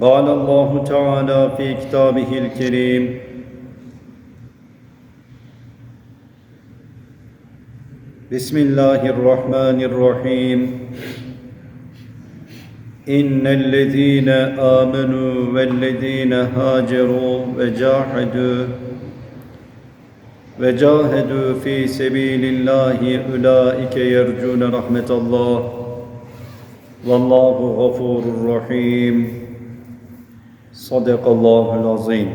قال الله تعالى في كتابه الكريم بسم الله الرحمن الرحيم إن الذين آمنوا والذين هاجروا وجاهدوا وجاهدوا في سبيل الله أولئك يرجون رحمة الله والله غفور رحيم صدق الله العظيم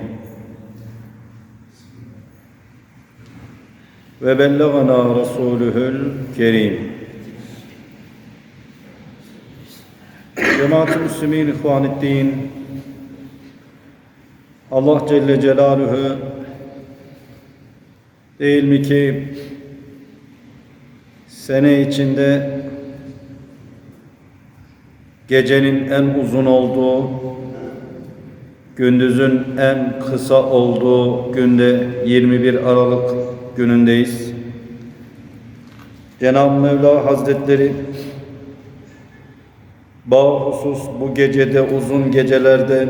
وبلغنا رسوله الكريم Cemaat-i Müslümin İhvanüddin Allah Celle Celaluhu değil mi ki sene içinde gecenin en uzun olduğu gündüzün en kısa olduğu günde 21 Aralık günündeyiz. Cenab-ı Mevla Hazretleri Bahusus bu gecede uzun gecelerde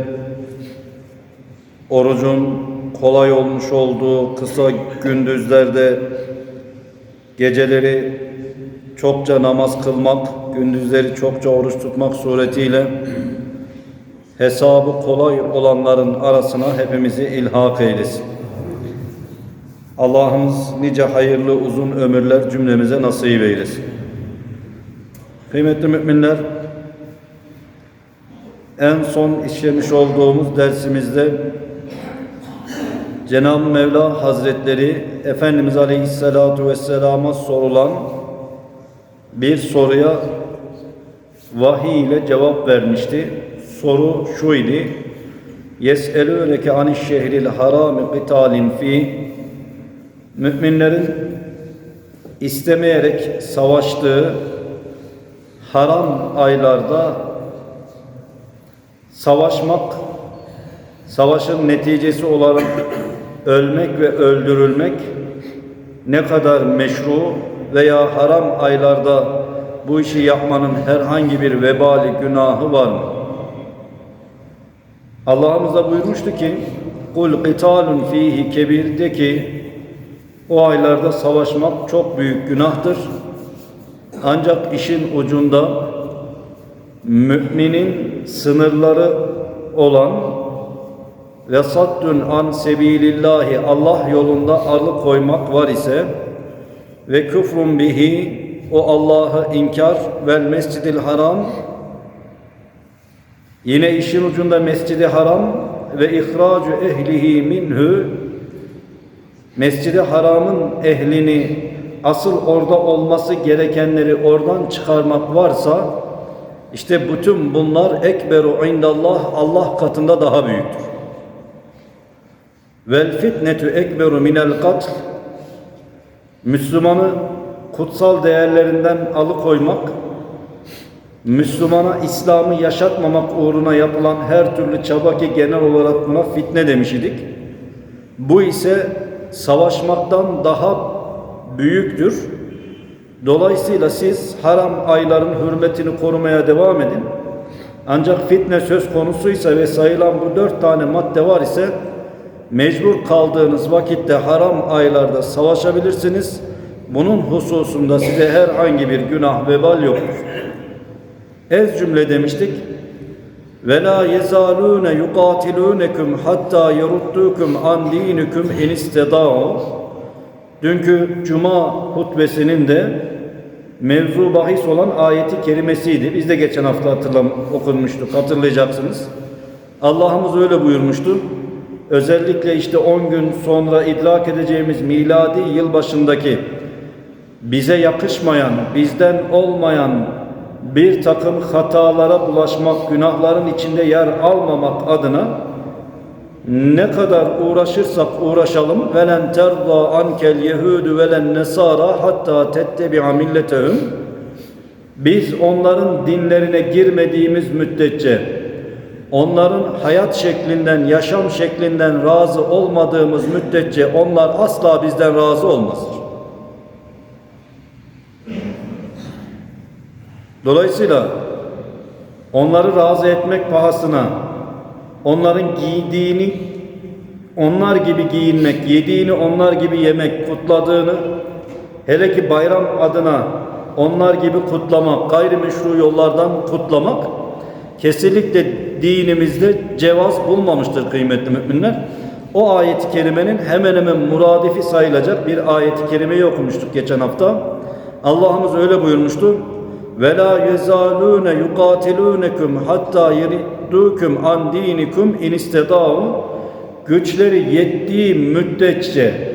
orucun kolay olmuş olduğu kısa gündüzlerde geceleri çokça namaz kılmak, gündüzleri çokça oruç tutmak suretiyle hesabı kolay olanların arasına hepimizi ilhak eylesin. Allah'ımız nice hayırlı uzun ömürler cümlemize nasip eylesin. Kıymetli müminler, en son işlemiş olduğumuz dersimizde Cenab-ı Mevla Hazretleri Efendimiz Aleyhisselatü Vesselam'a sorulan bir soruya vahiy ile cevap vermişti soru şu idi. Yes'elûneke aniş şehril harami qitalin fi Müminlerin istemeyerek savaştığı haram aylarda savaşmak, savaşın neticesi olarak ölmek ve öldürülmek ne kadar meşru veya haram aylarda bu işi yapmanın herhangi bir vebali günahı var mı? Allah'ımız da buyurmuştu ki kul qitalun fihi kebir o aylarda savaşmak çok büyük günahtır. Ancak işin ucunda müminin sınırları olan ve saddun an sebilillahi Allah yolunda alıkoymak var ise ve küfrun bihi o Allah'ı inkar vel mescidil haram yine işin ucunda mescidi haram ve ihracu ehlihi minhu mescidi haramın ehlini asıl orada olması gerekenleri oradan çıkarmak varsa işte bütün bunlar ekberu indallah Allah katında daha büyüktür. Vel fitnetu ekberu minel katl Müslümanı kutsal değerlerinden alıkoymak, Müslümana İslam'ı yaşatmamak uğruna yapılan her türlü çaba ki genel olarak buna fitne demiş idik. Bu ise savaşmaktan daha büyüktür. Dolayısıyla siz haram ayların hürmetini korumaya devam edin. Ancak fitne söz konusuysa ve sayılan bu dört tane madde var ise mecbur kaldığınız vakitte haram aylarda savaşabilirsiniz. Bunun hususunda size herhangi bir günah vebal yoktur. Ez cümle demiştik. Ve la yezalune yuqatilunekum hatta yeruddukum an dinikum in isteda'u. Dünkü cuma hutbesinin de mevzu bahis olan ayeti kerimesiydi. Biz de geçen hafta hatırlam okunmuştuk. Hatırlayacaksınız. Allah'ımız öyle buyurmuştu. Özellikle işte 10 gün sonra idrak edeceğimiz miladi yıl başındaki bize yakışmayan, bizden olmayan bir takım hatalara bulaşmak, günahların içinde yer almamak adına ne kadar uğraşırsak uğraşalım velen terda ankel yehudu velen nesara hatta tettebi'a milletehum biz onların dinlerine girmediğimiz müddetçe onların hayat şeklinden, yaşam şeklinden razı olmadığımız müddetçe onlar asla bizden razı olmazlar. Dolayısıyla onları razı etmek pahasına onların giydiğini onlar gibi giyinmek, yediğini onlar gibi yemek, kutladığını hele ki bayram adına onlar gibi kutlamak, gayrimeşru yollardan kutlamak kesinlikle dinimizde cevaz bulmamıştır kıymetli müminler. O ayet-i kerimenin hemen hemen muradifi sayılacak bir ayet-i kerimeyi okumuştuk geçen hafta. Allah'ımız öyle buyurmuştu. Ve la yezalune yukatilunekum hatta yeridukum an dinikum in istedau güçleri yettiği müddetçe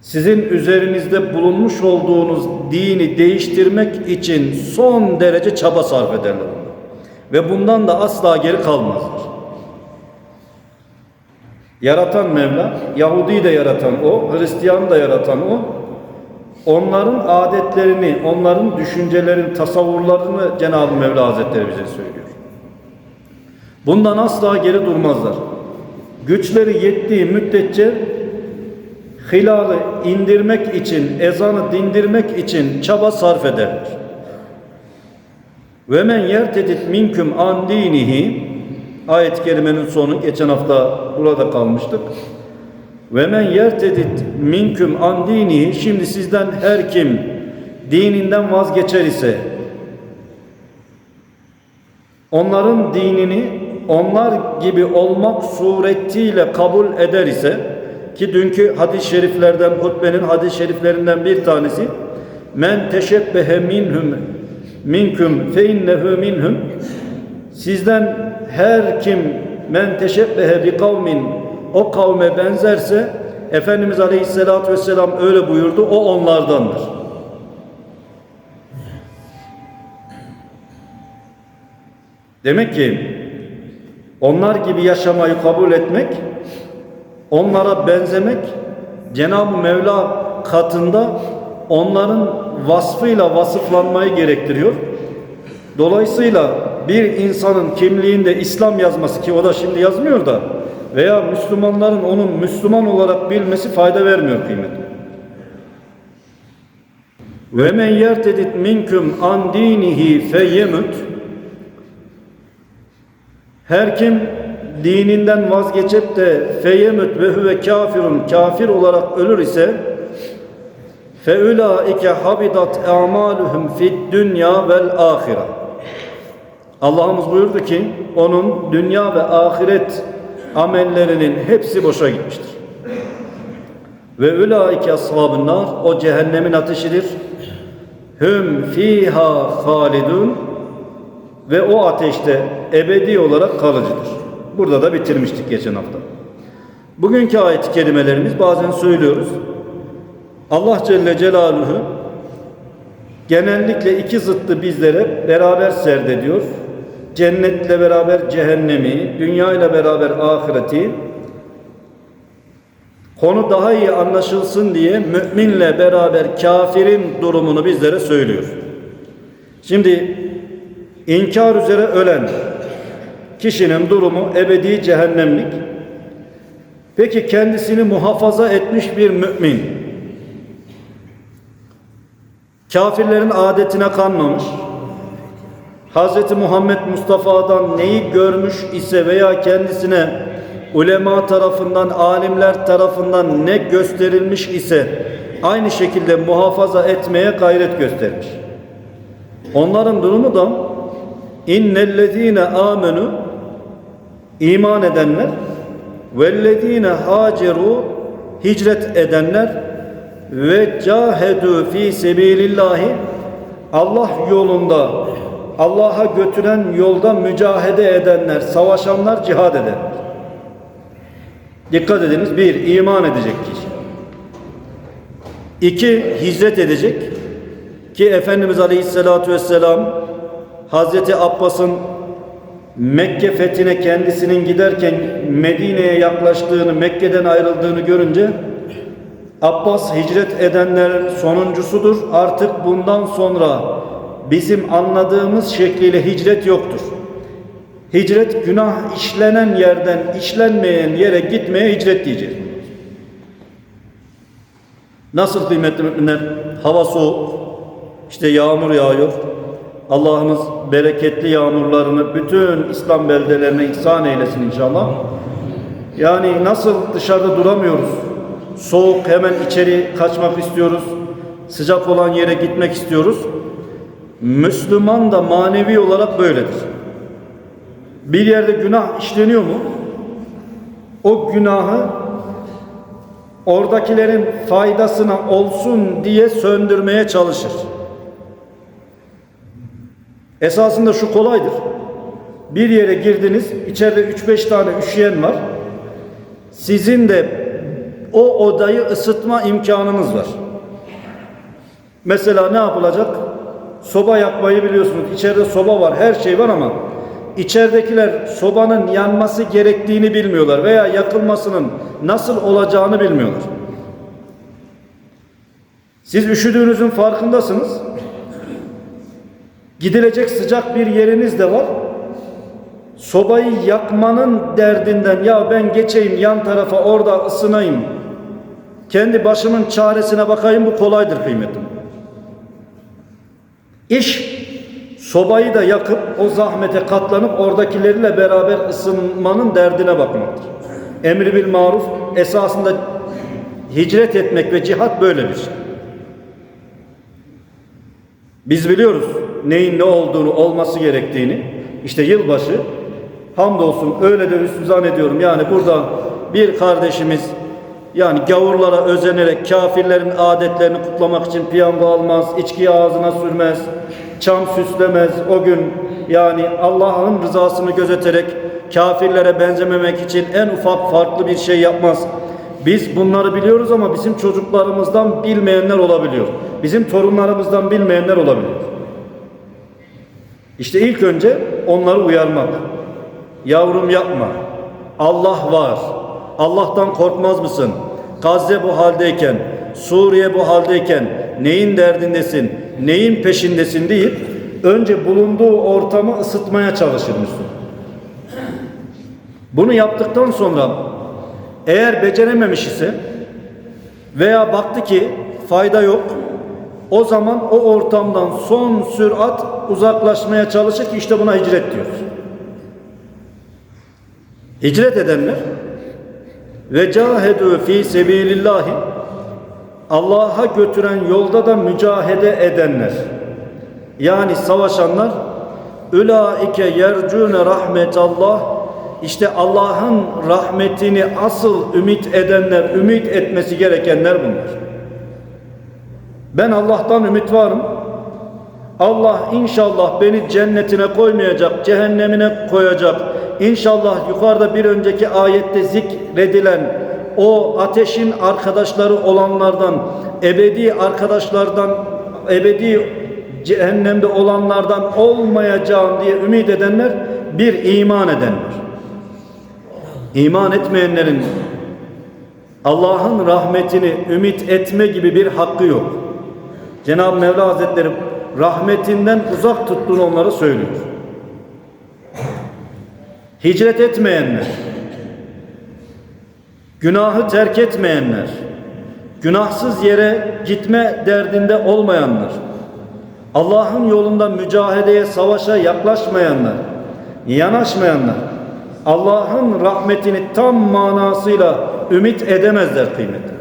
sizin üzerinizde bulunmuş olduğunuz dini değiştirmek için son derece çaba sarf ederler. Ve bundan da asla geri kalmazlar. Yaratan Mevla, Yahudi de yaratan o, Hristiyan da yaratan o. Onların adetlerini, onların düşüncelerin, tasavvurlarını Cenab-ı Mevla Hazretleri bize söylüyor. Bundan asla geri durmazlar. Güçleri yettiği müddetçe hilalı indirmek için, ezanı dindirmek için çaba sarf ederler. Ve men yertedit minküm an dinihi ayet-i kerimenin sonu geçen hafta burada kalmıştık. Ve men yertedit minküm an dinihi şimdi sizden her kim dininden vazgeçer ise onların dinini onlar gibi olmak suretiyle kabul eder ise ki dünkü hadis-i şeriflerden hutbenin hadis-i şeriflerinden bir tanesi men teşebbehe minhum minkum fe innehu minhum. Sizden her kim men teşebbehe bi kavmin o kavme benzerse Efendimiz Aleyhisselatü Vesselam öyle buyurdu o onlardandır. Demek ki onlar gibi yaşamayı kabul etmek, onlara benzemek Cenab-ı Mevla katında onların vasfıyla vasıflanmayı gerektiriyor. Dolayısıyla bir insanın kimliğinde İslam yazması ki o da şimdi yazmıyor da veya Müslümanların onun Müslüman olarak bilmesi fayda vermiyor kıymetli. Ve men yertedit minküm an dinihi feyemut her kim dininden vazgeçip de feyemut ve huve kafirun kafir olarak ölür ise fe ulaike habidat a'maluhum fid dünya vel ahire. Allah'ımız buyurdu ki onun dünya ve ahiret amellerinin hepsi boşa gitmiştir. Ve ulaike ashabın nar o cehennemin ateşidir. Hüm fiha halidun ve o ateşte ebedi olarak kalıcıdır. Burada da bitirmiştik geçen hafta. Bugünkü ayet-i kerimelerimiz bazen söylüyoruz. Allah Celle Celaluhu genellikle iki zıttı bizlere beraber serdediyor. Cennetle beraber cehennemi, dünya ile beraber ahireti. Konu daha iyi anlaşılsın diye müminle beraber kafirin durumunu bizlere söylüyor. Şimdi inkar üzere ölen kişinin durumu ebedi cehennemlik. Peki kendisini muhafaza etmiş bir mümin kafirlerin adetine kanmamış, Hz. Muhammed Mustafa'dan neyi görmüş ise veya kendisine ulema tarafından, alimler tarafından ne gösterilmiş ise aynı şekilde muhafaza etmeye gayret göstermiş. Onların durumu da innellezine amenu iman edenler vellezine haceru hicret edenler ve cahedu fi sebilillahi Allah yolunda Allah'a götüren yolda mücahede edenler, savaşanlar cihad eder. Dikkat ediniz. Bir, iman edecek kişi. İki, hicret edecek. Ki Efendimiz Aleyhisselatü Vesselam Hazreti Abbas'ın Mekke fethine kendisinin giderken Medine'ye yaklaştığını, Mekke'den ayrıldığını görünce Abbas hicret edenlerin sonuncusudur. Artık bundan sonra bizim anladığımız şekliyle hicret yoktur. Hicret günah işlenen yerden işlenmeyen yere gitmeye hicret diyeceğiz. Nasıl kıymetli müminler? Hava soğuk, işte yağmur yağıyor. Allah'ımız bereketli yağmurlarını bütün İslam beldelerine ihsan eylesin inşallah. Yani nasıl dışarıda duramıyoruz? Soğuk hemen içeri kaçmak istiyoruz. Sıcak olan yere gitmek istiyoruz. Müslüman da manevi olarak böyledir. Bir yerde günah işleniyor mu? O günahı oradakilerin faydasına olsun diye söndürmeye çalışır. Esasında şu kolaydır. Bir yere girdiniz, içeride 3-5 tane üşüyen var. Sizin de o odayı ısıtma imkanınız var. Mesela ne yapılacak? Soba yakmayı biliyorsunuz. İçeride soba var, her şey var ama içeridekiler sobanın yanması gerektiğini bilmiyorlar veya yakılmasının nasıl olacağını bilmiyorlar. Siz üşüdüğünüzün farkındasınız. Gidilecek sıcak bir yeriniz de var. Sobayı yakmanın derdinden ya ben geçeyim yan tarafa orada ısınayım. Kendi başımın çaresine bakayım bu kolaydır kıymetim. İş sobayı da yakıp o zahmete katlanıp oradakilerle beraber ısınmanın derdine bakmaktır. Emri bil maruf esasında hicret etmek ve cihat böyle bir şey. Biz biliyoruz neyin ne olduğunu, olması gerektiğini. İşte yılbaşı hamdolsun öyle de zannediyorum. Yani burada bir kardeşimiz yani gavurlara özenerek kafirlerin adetlerini kutlamak için piyango almaz, içki ağzına sürmez, çam süslemez. O gün yani Allah'ın rızasını gözeterek kafirlere benzememek için en ufak farklı bir şey yapmaz. Biz bunları biliyoruz ama bizim çocuklarımızdan bilmeyenler olabiliyor. Bizim torunlarımızdan bilmeyenler olabiliyor. İşte ilk önce onları uyarmak. Yavrum yapma. Allah var. Allah'tan korkmaz mısın? Gazze bu haldeyken, Suriye bu haldeyken neyin derdindesin, neyin peşindesin deyip önce bulunduğu ortamı ısıtmaya çalışır Müslüman. Bunu yaptıktan sonra eğer becerememiş ise veya baktı ki fayda yok, o zaman o ortamdan son sürat uzaklaşmaya çalışır ki işte buna hicret diyoruz. Hicret edenler ve cahedu fi sebilillahi Allah'a götüren yolda da mücahede edenler yani savaşanlar ulaike yercune rahmetallah işte Allah'ın rahmetini asıl ümit edenler, ümit etmesi gerekenler bunlar. Ben Allah'tan ümit varım. Allah inşallah beni cennetine koymayacak, cehennemine koyacak. İnşallah yukarıda bir önceki ayette zikredilen o ateşin arkadaşları olanlardan, ebedi arkadaşlardan, ebedi cehennemde olanlardan olmayacağım diye ümit edenler bir iman edenler. İman etmeyenlerin Allah'ın rahmetini ümit etme gibi bir hakkı yok. Cenab-ı Mevla Hazretleri rahmetinden uzak tuttuğunu onlara söylüyor. Hicret etmeyenler, günahı terk etmeyenler, günahsız yere gitme derdinde olmayanlar, Allah'ın yolunda mücadeleye, savaşa yaklaşmayanlar, yanaşmayanlar, Allah'ın rahmetini tam manasıyla ümit edemezler kıymetli.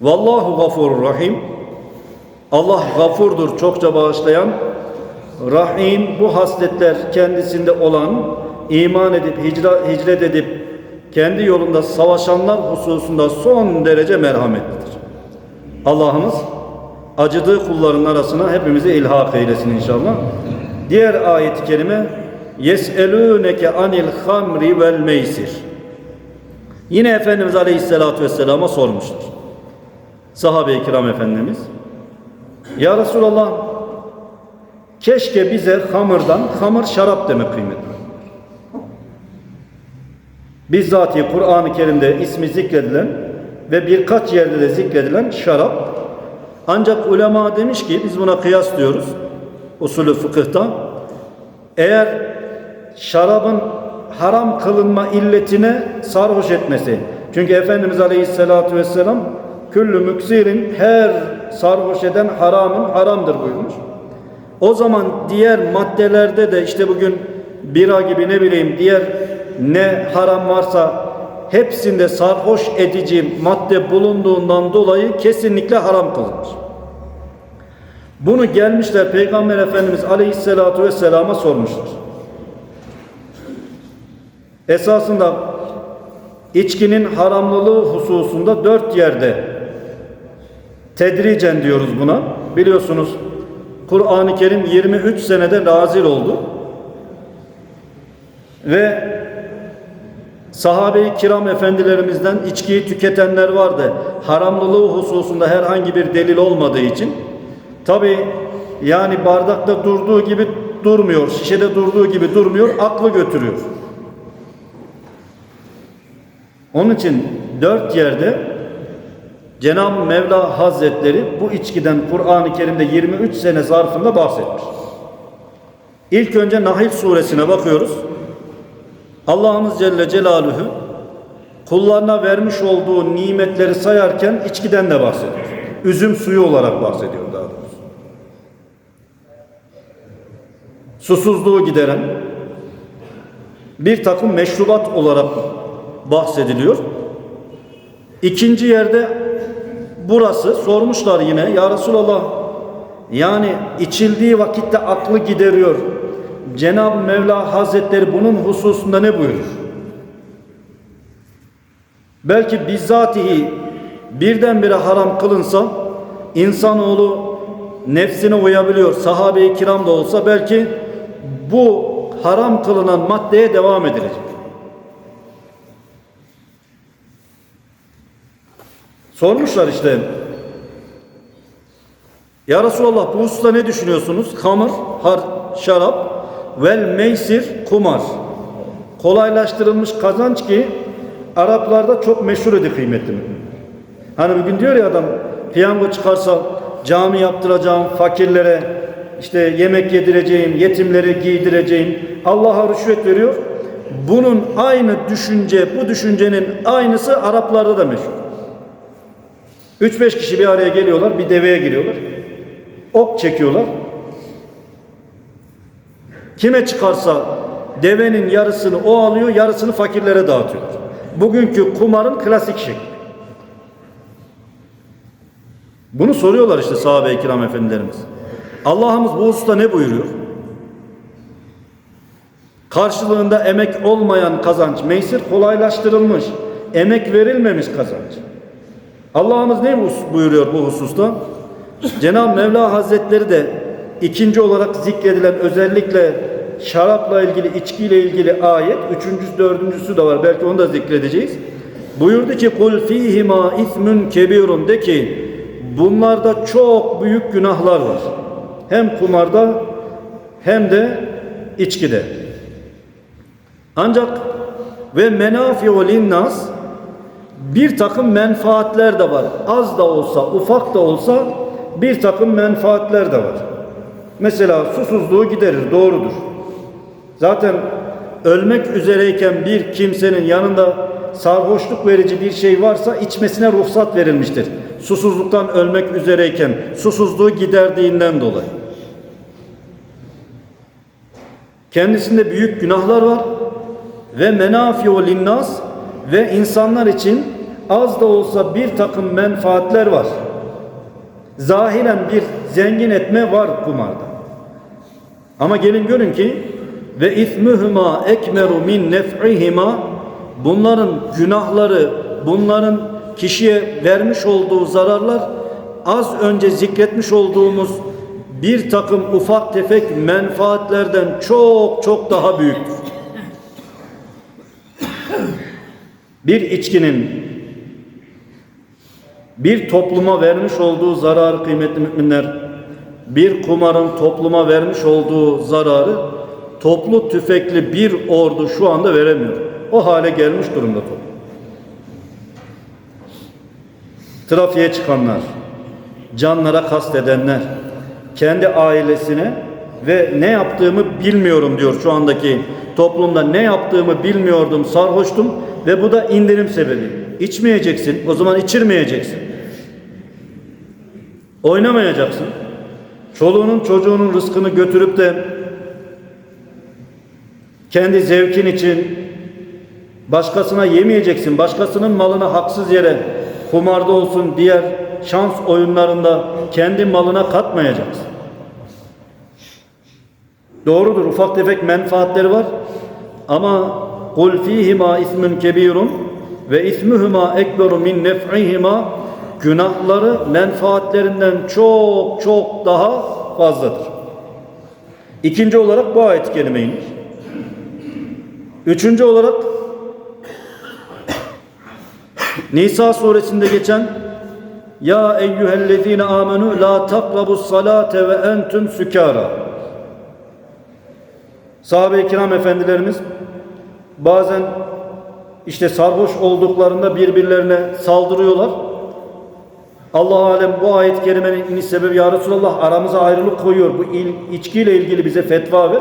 Vallahu gafurur rahim. Allah gafurdur, çokça bağışlayan. Rahim bu hasletler kendisinde olan, iman edip, hicra, hicret edip, kendi yolunda savaşanlar hususunda son derece merhametlidir. Allah'ımız acıdığı kulların arasına hepimizi ilhak eylesin inşallah. Diğer ayet-i kerime Yes'elûneke anil hamri vel meysir. Yine Efendimiz Aleyhisselatü Vesselam'a sormuşlar. sahabe-i kiram efendimiz. Ya Resulallah keşke bize hamırdan hamır şarap deme kıymetli. Bizzati Kur'an-ı Kerim'de ismi zikredilen ve birkaç yerde de zikredilen şarap. Ancak ulema demiş ki biz buna kıyas diyoruz usulü fıkıhta. Eğer şarabın haram kılınma illetine sarhoş etmesi. Çünkü Efendimiz Aleyhisselatü Vesselam küllü müksirin her sarhoş eden haramın haramdır buyurmuş. O zaman diğer maddelerde de işte bugün bira gibi ne bileyim diğer ne haram varsa hepsinde sarhoş edici madde bulunduğundan dolayı kesinlikle haram kılınmış. Bunu gelmişler Peygamber Efendimiz Aleyhisselatü Vesselam'a sormuşlar. Esasında içkinin haramlılığı hususunda dört yerde tedricen diyoruz buna. Biliyorsunuz Kur'an-ı Kerim 23 senede nazil oldu. Ve sahabe-i kiram efendilerimizden içkiyi tüketenler vardı. Haramlılığı hususunda herhangi bir delil olmadığı için. Tabi yani bardakta durduğu gibi durmuyor, şişede durduğu gibi durmuyor, aklı götürüyor. Onun için dört yerde Cenab-ı Mevla Hazretleri bu içkiden Kur'an-ı Kerim'de 23 sene zarfında bahsetmiş. İlk önce Nahil suresine bakıyoruz. Allah'ımız Celle Celaluhu kullarına vermiş olduğu nimetleri sayarken içkiden de bahsediyor. Üzüm suyu olarak bahsediyor daha doğrusu. Susuzluğu gideren bir takım meşrubat olarak bahsediliyor. İkinci yerde burası sormuşlar yine ya Resulallah yani içildiği vakitte aklı gideriyor. Cenab-ı Mevla Hazretleri bunun hususunda ne buyurur? Belki bizzatihi birdenbire haram kılınsa insanoğlu nefsine uyabiliyor. Sahabe-i kiram da olsa belki bu haram kılınan maddeye devam edilecek. Sormuşlar işte. Ya Resulallah bu hususta ne düşünüyorsunuz? Hamır, har, şarap, vel meysir, kumar. Kolaylaştırılmış kazanç ki Araplarda çok meşhur idi kıymetli? Hani bugün diyor ya adam piyango çıkarsa cami yaptıracağım, fakirlere işte yemek yedireceğim, yetimleri giydireceğim. Allah'a rüşvet veriyor. Bunun aynı düşünce, bu düşüncenin aynısı Araplarda da meşhur. 3-5 kişi bir araya geliyorlar, bir deveye giriyorlar. Ok çekiyorlar. Kime çıkarsa devenin yarısını o alıyor, yarısını fakirlere dağıtıyor. Bugünkü kumarın klasik şekli. Bunu soruyorlar işte sahabe-i kiram efendilerimiz. Allah'ımız bu hususta ne buyuruyor? Karşılığında emek olmayan kazanç, meysir kolaylaştırılmış, emek verilmemiş kazanç. Allah'ımız ne buyuruyor bu hususta? Cenab-ı Mevla Hazretleri de ikinci olarak zikredilen özellikle şarapla ilgili, içkiyle ilgili ayet, üçüncüsü, dördüncüsü de var. Belki onu da zikredeceğiz. Buyurdu ki kul fihima ismun kebirun de ki bunlarda çok büyük günahlar var. Hem kumarda hem de içkide. Ancak ve menafi'u linnas bir takım menfaatler de var. Az da olsa, ufak da olsa bir takım menfaatler de var. Mesela susuzluğu giderir, doğrudur. Zaten ölmek üzereyken bir kimsenin yanında sarhoşluk verici bir şey varsa içmesine ruhsat verilmiştir. Susuzluktan ölmek üzereyken susuzluğu giderdiğinden dolayı. Kendisinde büyük günahlar var ve menafiu linnas ve insanlar için az da olsa bir takım menfaatler var. Zahiren bir zengin etme var kumarda. Ama gelin görün ki ve ismuhuma ekmeru min nef'ihima bunların günahları, bunların kişiye vermiş olduğu zararlar az önce zikretmiş olduğumuz bir takım ufak tefek menfaatlerden çok çok daha büyüktür. Bir içkinin Bir topluma vermiş olduğu zararı kıymetli müminler, bir kumarın topluma vermiş olduğu zararı toplu tüfekli bir ordu şu anda veremiyor. O hale gelmiş durumda toplum. Trafiğe çıkanlar, canlara kastedenler, kendi ailesine ve ne yaptığımı bilmiyorum diyor şu andaki toplumda ne yaptığımı bilmiyordum, sarhoştum ve bu da indirim sebebi. İçmeyeceksin, o zaman içirmeyeceksin. Oynamayacaksın. Çoluğunun çocuğunun rızkını götürüp de kendi zevkin için başkasına yemeyeceksin. Başkasının malını haksız yere kumarda olsun diğer şans oyunlarında kendi malına katmayacaksın. Doğrudur ufak tefek menfaatleri var ama kul fihima ismun kebirun ve ismuhuma ekberu min nef'ihima günahları menfaatlerinden çok çok daha fazladır. İkinci olarak bu ayet-i kerime inmiş. Üçüncü olarak Nisa suresinde geçen Ya eyyühellezine amenu la takrabus salate ve entüm sükara Sahabe-i kiram efendilerimiz bazen işte sarhoş olduklarında birbirlerine saldırıyorlar. Allah alem bu ayet-i kerimenin iniş sebebi ya Resulallah aramıza ayrılık koyuyor. Bu il, içkiyle ilgili bize fetva ver.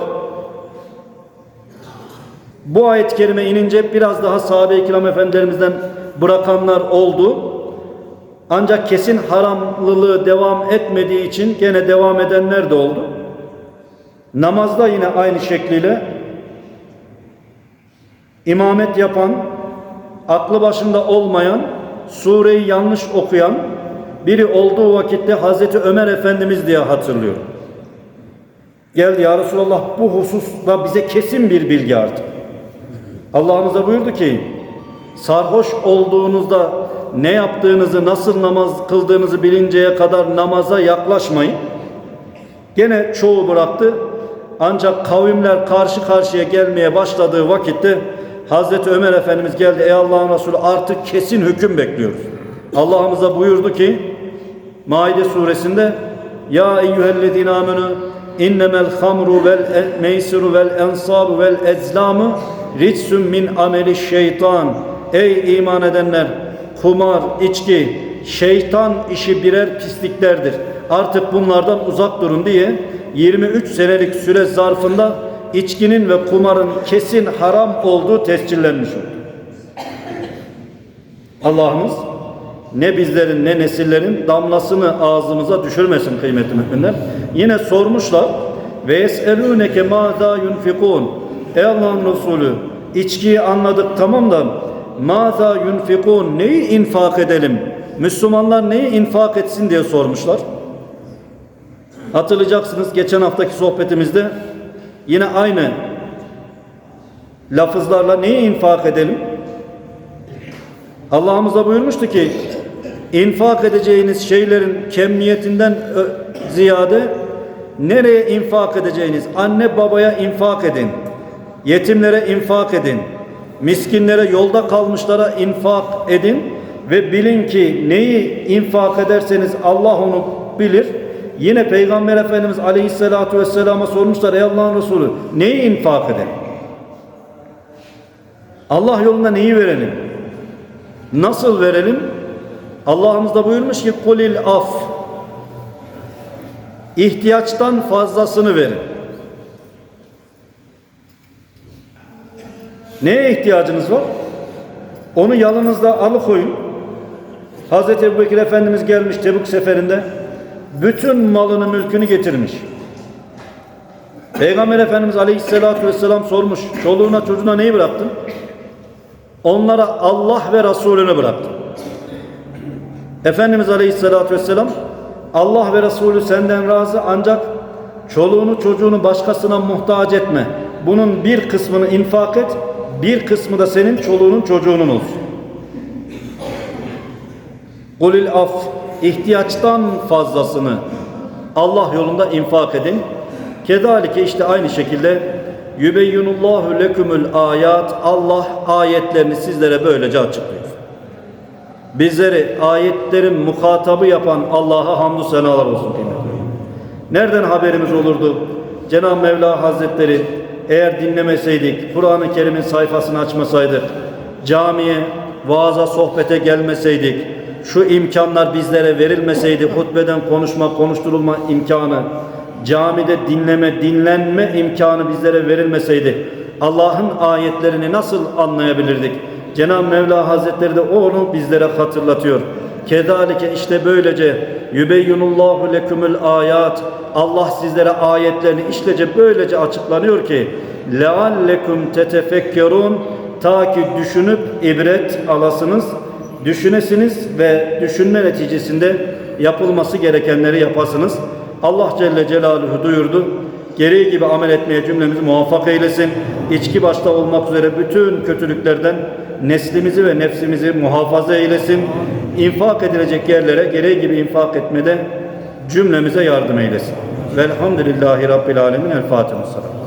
Bu ayet-i kerime inince biraz daha sahabe-i kiram efendilerimizden bırakanlar oldu. Ancak kesin haramlılığı devam etmediği için gene devam edenler de oldu. Namazda yine aynı şekliyle imamet yapan, aklı başında olmayan, sureyi yanlış okuyan biri olduğu vakitte Hazreti Ömer Efendimiz diye hatırlıyor. Geldi ya Resulallah bu hususta bize kesin bir bilgi artık. Allah'ımıza buyurdu ki sarhoş olduğunuzda ne yaptığınızı, nasıl namaz kıldığınızı bilinceye kadar namaza yaklaşmayın. Gene çoğu bıraktı. Ancak kavimler karşı karşıya gelmeye başladığı vakitte Hazreti Ömer Efendimiz geldi. Ey Allah'ın Resulü artık kesin hüküm bekliyoruz. Allah'ımıza buyurdu ki Maide suresinde Ya eyyühellezine amenu innemel hamru vel meysiru vel ensabu vel ezlamu ritsün min ameli şeytan Ey iman edenler kumar, içki, şeytan işi birer pisliklerdir. Artık bunlardan uzak durun diye 23 senelik süre zarfında içkinin ve kumarın kesin haram olduğu tescillenmiş oldu. Allah'ımız ne bizlerin ne nesillerin damlasını ağzımıza düşürmesin kıymetli müminler. Yine sormuşlar ve yeselûneke mâzâ yunfikûn Ey Allah'ın Resulü içkiyi anladık tamam da mâzâ yunfikûn neyi infak edelim? Müslümanlar neyi infak etsin diye sormuşlar. Hatırlayacaksınız geçen haftaki sohbetimizde yine aynı lafızlarla neyi infak edelim? Allah'ımıza buyurmuştu ki infak edeceğiniz şeylerin kemiyetinden ziyade nereye infak edeceğiniz? Anne babaya infak edin. Yetimlere infak edin. Miskinlere yolda kalmışlara infak edin ve bilin ki neyi infak ederseniz Allah onu bilir. Yine Peygamber Efendimiz Aleyhisselatü Vesselam'a sormuşlar ey Allah'ın Resulü neyi infak edelim? Allah yolunda neyi verelim? Nasıl verelim? Allah'ımız da buyurmuş ki kulil af ihtiyaçtan fazlasını verin. Neye ihtiyacınız var? Onu yanınızda alıkoyun. Hazreti Ebubekir Efendimiz gelmiş Tebuk seferinde bütün malını mülkünü getirmiş. Peygamber Efendimiz Aleyhisselatü Vesselam sormuş çoluğuna çocuğuna neyi bıraktın? Onlara Allah ve Resulünü bıraktım. Efendimiz Aleyhisselatü Vesselam Allah ve Resulü senden razı ancak çoluğunu çocuğunu başkasına muhtaç etme. Bunun bir kısmını infak et, bir kısmı da senin çoluğunun çocuğunun olsun. Kulil af ihtiyaçtan fazlasını Allah yolunda infak edin. Kedalike işte aynı şekilde yübeyyinullahu lekumul ayat Allah ayetlerini sizlere böylece açıklıyor. Bizleri ayetlerin muhatabı yapan Allah'a hamdü senalar olsun kıymetli. Nereden haberimiz olurdu? Cenab-ı Mevla Hazretleri eğer dinlemeseydik, Kur'an-ı Kerim'in sayfasını açmasaydık, camiye, vaaza, sohbete gelmeseydik, şu imkanlar bizlere verilmeseydi, hutbeden konuşma, konuşturulma imkanı, camide dinleme, dinlenme imkanı bizlere verilmeseydi, Allah'ın ayetlerini nasıl anlayabilirdik? Cenab-ı Mevla Hazretleri de onu bizlere hatırlatıyor. Kedalike işte böylece yübeyyinullahu lekumul ayat Allah sizlere ayetlerini işlece böylece açıklanıyor ki leallekum tetefekkerun ta ki düşünüp ibret alasınız, düşünesiniz ve düşünme neticesinde yapılması gerekenleri yapasınız. Allah Celle Celaluhu duyurdu. Gereği gibi amel etmeye cümlemizi muvaffak eylesin. İçki başta olmak üzere bütün kötülüklerden neslimizi ve nefsimizi muhafaza eylesin. İnfak edilecek yerlere gereği gibi infak etmede cümlemize yardım eylesin. Velhamdülillahi Rabbil Alemin. El Fatiha.